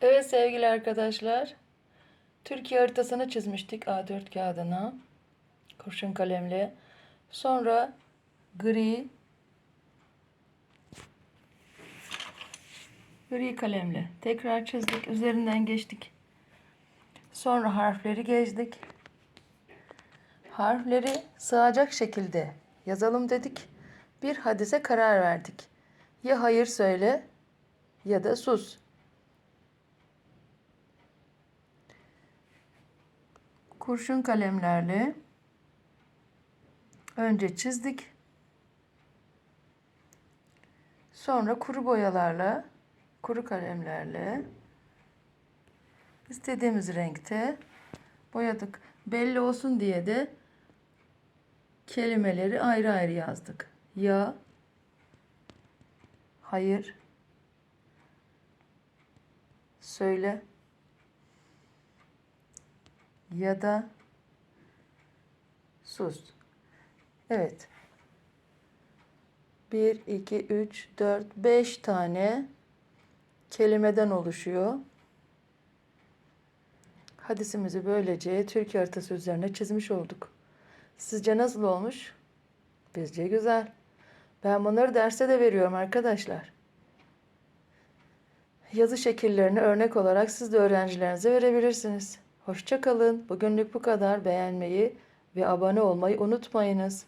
Evet sevgili arkadaşlar. Türkiye haritasını çizmiştik A4 kağıdına. Kurşun kalemle. Sonra gri gri kalemle tekrar çizdik. Üzerinden geçtik. Sonra harfleri gezdik. Harfleri sığacak şekilde yazalım dedik. Bir hadise karar verdik. Ya hayır söyle ya da sus. Kurşun kalemlerle önce çizdik. Sonra kuru boyalarla, kuru kalemlerle istediğimiz renkte boyadık. Belli olsun diye de kelimeleri ayrı ayrı yazdık. Ya, hayır, söyle, ya da sus. Evet. 1, 2, 3, 4, 5 tane kelimeden oluşuyor. Hadisimizi böylece Türkiye haritası üzerine çizmiş olduk. Sizce nasıl olmuş? Bizce güzel. Ben bunları derste de veriyorum arkadaşlar. Yazı şekillerini örnek olarak siz de öğrencilerinize verebilirsiniz. Hoşça kalın. Bugünlük bu kadar. Beğenmeyi ve abone olmayı unutmayınız.